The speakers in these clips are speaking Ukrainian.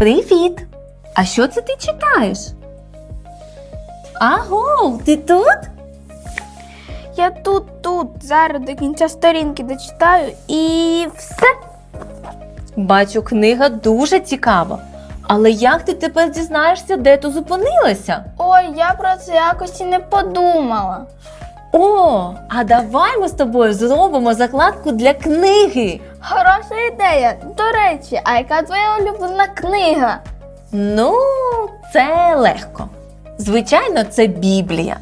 Привіт! А що це ти читаєш? Аго, ти тут? Я тут, тут, зараз до кінця сторінки дочитаю і все. Бачу, книга дуже цікава. Але як ти тепер дізнаєшся, де ти зупинилася? Ой, я про це якось і не подумала. О, а давай ми з тобою зробимо закладку для книги. Хороша ідея. До речі, а яка твоя улюблена книга? Ну, це легко. Звичайно, це Біблія.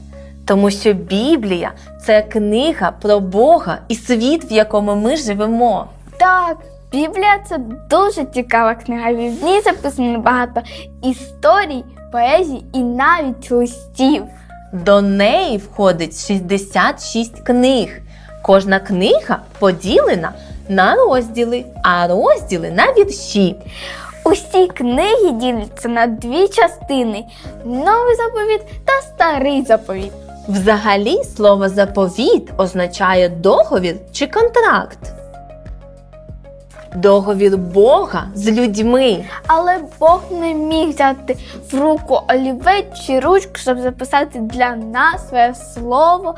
Тому що Біблія це книга про Бога і світ, в якому ми живемо. Так, Біблія це дуже цікава книга. В ній записано багато історій, поезій і навіть листів. До неї входить 66 книг. Кожна книга поділена на розділи, а розділи на вірші. Усі книги діляться на дві частини: новий заповіт та старий заповіт. Взагалі, слово заповіт означає договір чи контракт. Договір Бога з людьми. Але Бог не міг взяти в руку олівець чи ручку, щоб записати для нас своє слово.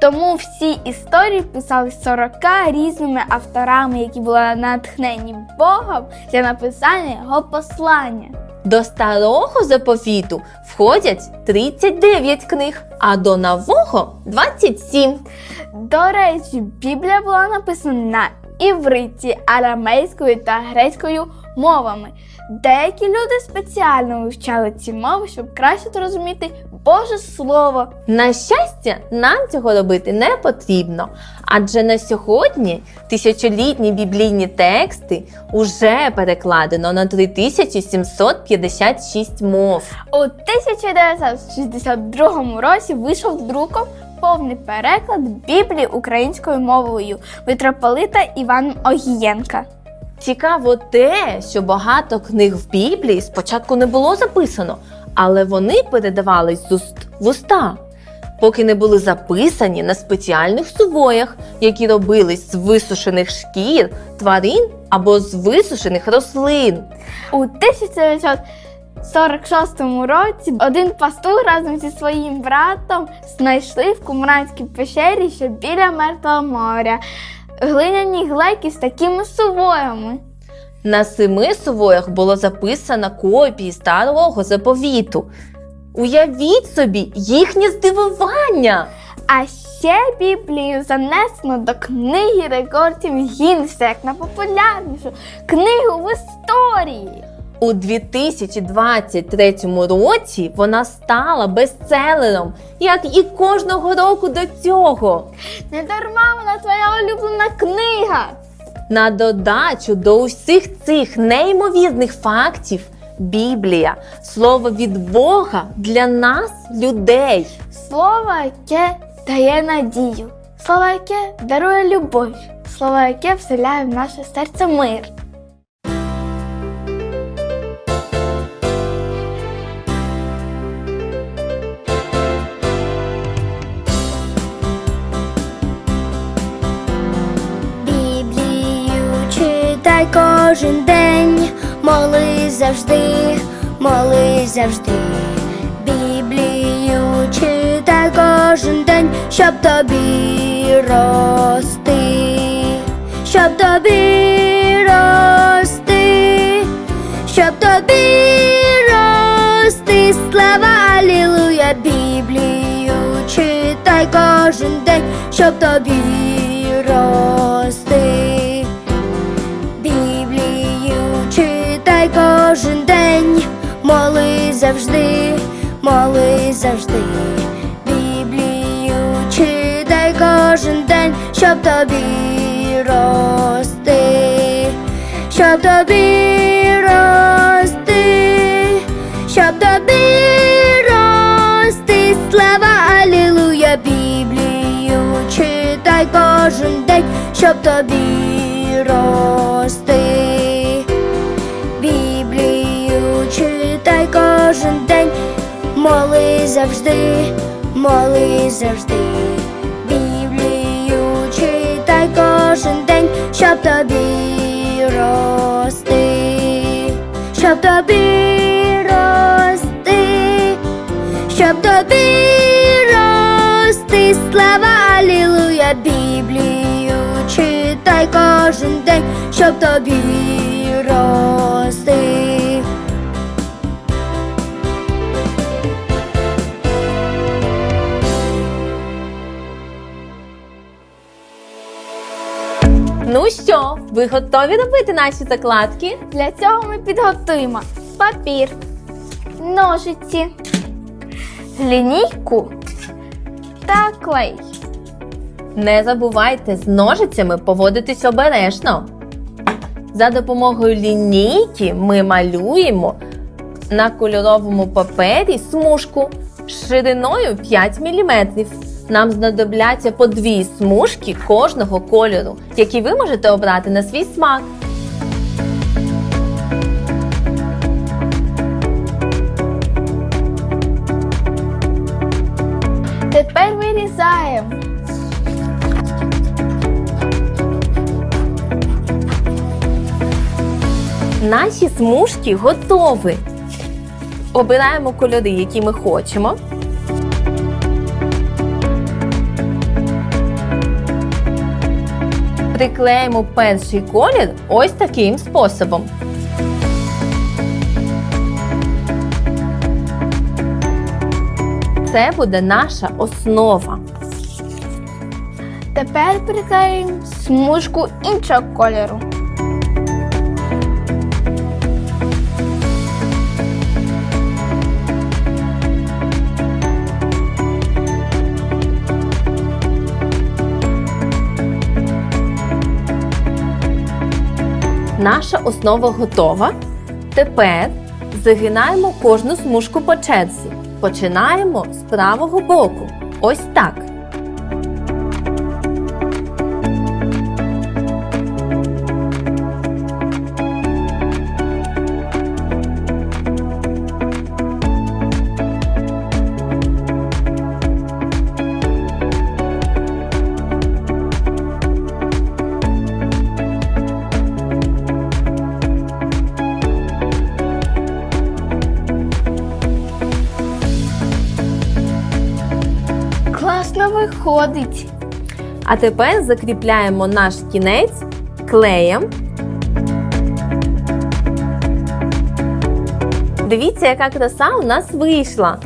Тому всі історії писали 40 різними авторами, які були натхнені Богом для написання його послання. До старого заповіту входять 39 книг, а до нового 27. До речі, Біблія була написана на івриті, арамейською та грецькою мовами. Деякі люди спеціально вивчали ці мови, щоб краще зрозуміти Боже Слово. На щастя, нам цього робити не потрібно, адже на сьогодні тисячолітні біблійні тексти уже перекладено на 3756 мов. У 1962 році вийшов друком повний переклад Біблії українською мовою митрополита Іваном Огієнка. Цікаво те, що багато книг в Біблії спочатку не було записано, але вони передавались з уст в уста, поки не були записані на спеціальних сувоях, які робились з висушених шкір, тварин або з висушених рослин. У 1946 році один пастух разом зі своїм братом знайшли в Кумранській печері, що біля Мертвого моря, глиняні глейки з такими сувоями. На семи сувоях було записано копії старого заповіту. Уявіть собі їхнє здивування! А ще Біблію занесено до книги рекордів Гіннеса як найпопулярнішу книгу в історії. У 2023 році вона стала бестселером, як і кожного року до цього. Не дарма вона твоя улюблена книга. На додачу до усіх цих неймовірних фактів Біблія слово від Бога для нас, людей. Слово, яке дає надію, слово, яке дарує любов, слово, яке вселяє в наше серце мир. Читай кожен день, моли завжди, моли завжди. Біблію читай кожен день, щоб тобі рости, щоб тобі рости, щоб тобі рости, слава Алілуя, Біблію читай кожен день, щоб тобі рости. Моли завжди, моли завжди. Біблію читай кожен день, щоб тобі рости, щоб тобі рости, щоб тобі рости, слава Алілуя, Біблію читай кожен день, щоб тобі рости. завжди, моли завжди, Біблію читай кожен день, щоб тобі рости, щоб тобі рости, щоб тобі рости, слава Алілуя, Біблію читай кожен день, щоб тобі рости. Ну що, ви готові робити наші закладки? Для цього ми підготуємо папір, ножиці, лінійку та клей. Не забувайте з ножицями поводитись обережно. За допомогою лінійки ми малюємо на кольоровому папері смужку шириною 5 мм. Нам знадобляться по дві смужки кожного кольору, які ви можете обрати на свій смак. Тепер вирізаємо. Наші смужки готові. Обираємо кольори, які ми хочемо. Приклеїмо перший колір ось таким способом. Це буде наша основа. Тепер приклеїмо смужку іншого кольору. Наша основа готова. Тепер загинаємо кожну смужку по черзі. Починаємо з правого боку. Ось так. Класно виходить. А тепер закріпляємо наш кінець клеєм. Дивіться, яка краса у нас вийшла.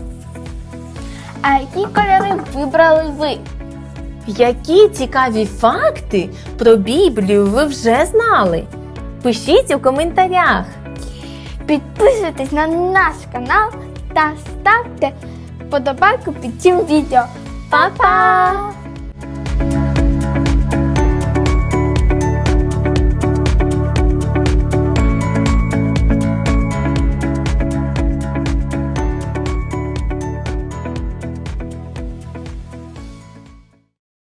А які кольори вибрали ви? Які цікаві факти про Біблію ви вже знали? Пишіть у коментарях. Підписуйтесь на наш канал та ставте вподобайку під цим відео. Bye.